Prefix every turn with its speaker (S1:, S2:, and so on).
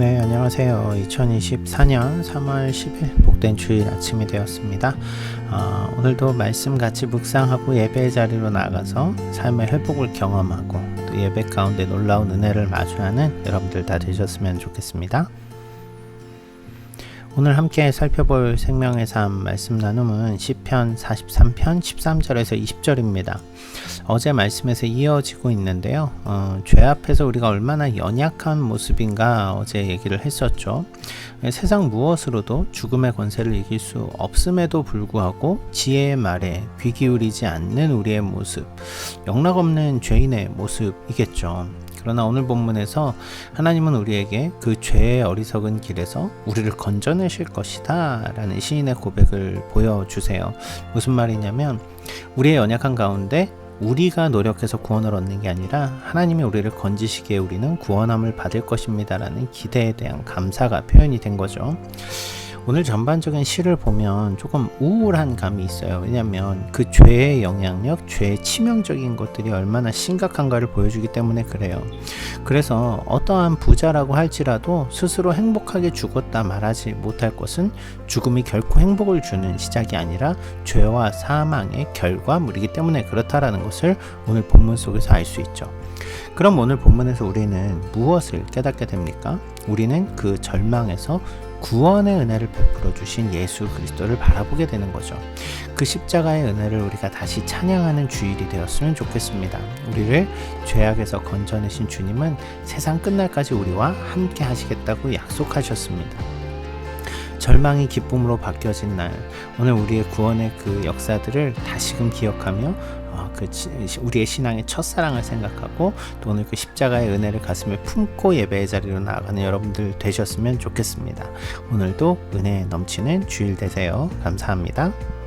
S1: 네, 안녕하세요. 2024년 3월 10일 복된 주일 아침이 되었습니다. 어, 오늘도 말씀 같이 묵상하고 예배 자리로 나가서 삶의 회복을 경험하고 또 예배 가운데 놀라운 은혜를 마주하는 여러분들 다 되셨으면 좋겠습니다. 오늘 함께 살펴볼 생명의 삶 말씀 나눔은 시편 43편 13절에서 20절입니다. 어제 말씀에서 이어지고 있는데요. 어, 죄 앞에서 우리가 얼마나 연약한 모습인가 어제 얘기를 했었죠. 세상 무엇으로도 죽음의 권세를 이길 수 없음에도 불구하고 지혜의 말에 귀 기울이지 않는 우리의 모습, 영락 없는 죄인의 모습이겠죠. 그러나 오늘 본문에서 하나님은 우리에게 그 죄의 어리석은 길에서 우리를 건져내실 것이다 라는 시인의 고백을 보여주세요. 무슨 말이냐면 우리의 연약한 가운데 우리가 노력해서 구원을 얻는 게 아니라 하나님이 우리를 건지시기에 우리는 구원함을 받을 것입니다라는 기대에 대한 감사가 표현이 된 거죠. 오늘 전반적인 시를 보면 조금 우울한 감이 있어요. 왜냐하면 그 죄의 영향력, 죄의 치명적인 것들이 얼마나 심각한가를 보여주기 때문에 그래요. 그래서 어떠한 부자라고 할지라도 스스로 행복하게 죽었다 말하지 못할 것은 죽음이 결코 행복을 주는 시작이 아니라 죄와 사망의 결과물이기 때문에 그렇다라는 것을 오늘 본문 속에서 알 수 있죠. 그럼 오늘 본문에서 우리는 무엇을 깨닫게 됩니까? 우리는 그 절망에서 구원의 은혜를 베풀어 주신 예수 그리스도를 바라보게 되는 거죠. 그 십자가의 은혜를 우리가 다시 찬양하는 주일이 되었으면 좋겠습니다. 우리를 죄악에서 건져내신 주님은 세상 끝날까지 우리와 함께 하시겠다고 약속하셨습니다. 절망이 기쁨으로 바뀌어진 날, 오늘 우리의 구원의 그 역사들을 다시금 기억하며 어, 그 우리의 신앙의 첫사랑을 생각하고 또 오늘 그 십자가의 은혜를 가슴에 품고 예배의 자리로 나아가는 여러분들 되셨으면 좋겠습니다. 오늘도 은혜 넘치는 주일 되세요. 감사합니다.